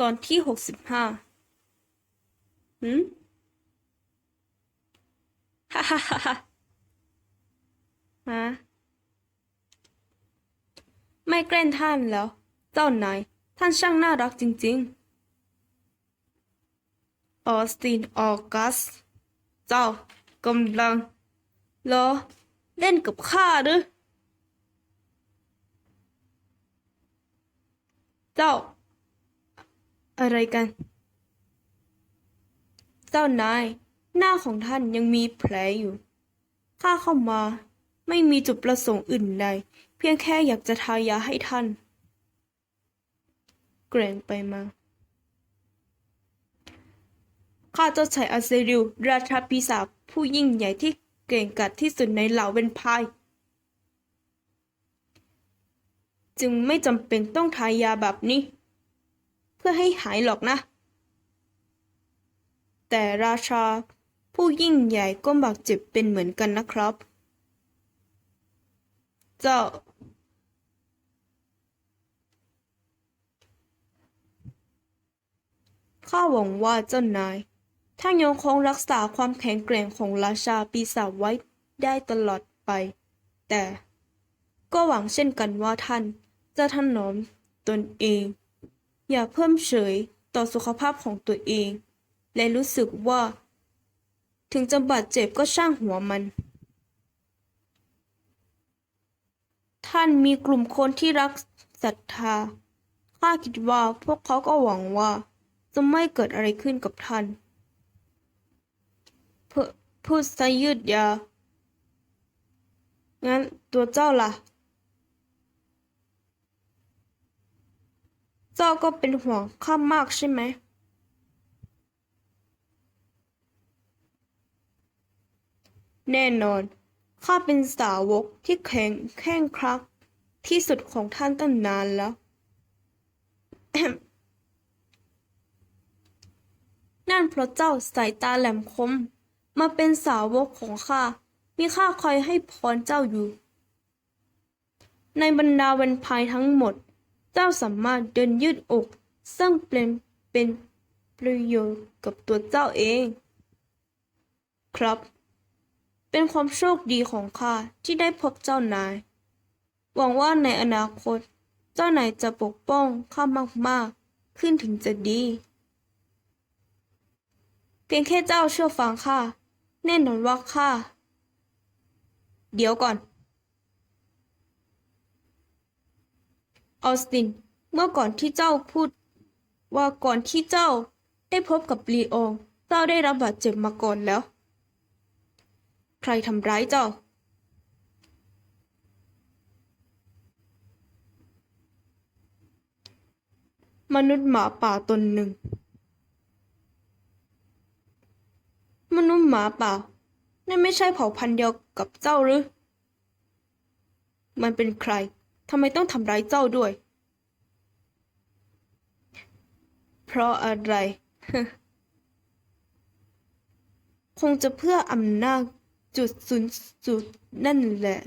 ตอนที่หกสิบห้าหืมฮ่าฮ่าฮ่าฮ่าฮะไม่แกล้งท่านแล้ว เจ้านายท่านช่างน่ารักจริง ๆ ออสตินออกัส เจ้ากำลังเหรอเล่นกับข้าหรือ เจ้า อะไรกัน เจ้านาย หน้าของท่านยังมีแผลอยู่ ข้าเข้ามา ไม่มีจุดประสงค์อื่นใด เพียงแค่อยากจะทายาให้ท่าน เกรงไปมา ข้าเจ้าชายอาเซริลราชาปีศาจผู้ยิ่งใหญ่ที่เก่งกาจที่สุดในเหล่าเวนพายจึงไม่จำเป็นต้องทายาแบบนี้ เพื่อให้หายหรอกนะ แต่ราชาผู้ยิ่งใหญ่ก็บาดเจ็บเป็นเหมือนกันนะครับ เจ้า ข้าหวังว่าเจ้านายท่านยังคงรักษาความแข็งแกร่งของราชาปีศาจไว้ได้ตลอดไป แต่ก็หวังเช่นกันว่าท่านจะถนอมตนเอง อย่าเพิ่มเฉยต่อสุขภาพของตัวเอง และรู้สึกว่า ถึงจะบาดเจ็บก็ช่างหัวมัน ท่านมีกลุ่มคนที่รักศรัทธา ข้าคิดว่าพวกเขาก็หวังว่า จะไม่เกิดอะไรขึ้นกับท่านพ,พูดซะยืดยาวงั้นตัวเจ้าล่ะ เจ้าก็เป็นห่วงข้ามากใช่ไหมแน่นอน ข้าเป็นสาวกที่แข็งแข้งครัก ที่สุดของท่านตั้งนานแล้ว นั่นเพราะเจ้าสายตาแหลมคม มาเป็นสาวกของข้า มีข้าคอยให้พรเจ้าอยู่ ในบรรดาวันพายทั้งหมด เจ้าสามารถเดินยืดอก ซึ่งเป็นเป็นประโยชน์กับตัวเจ้าเอง ครับ เป็นความโชคดีของข้าที่ได้พบเจ้านาย หวังว่าในอนาคต เจ้านายจะปกป้องข้ามากๆ ขึ้นถึงจะดี เพียงแค่เจ้าเชื่อฟังข้าแน่นอนว่าข้าเดี๋ยวก่อน ออสติน เมื่อก่อนที่เจ้าพูด ว่าก่อนที่เจ้าได้พบกับลีอองเจ้าได้รับบาดเจ็บมาก่อนแล้ว ใครทำร้ายเจ้า มนุษย์หมาป่าตนหนึ่ง มนุษย์หมาป่า นั่นไม่ใช่เผ่าพันธุ์เดียวกับเจ้าหรือ มันเป็นใคร ทำไมต้องทำร้ายเจ้าด้วย เพราะอะไร คงจะเพื่ออำนาจจุดศูนย์จุดนั่นแหละ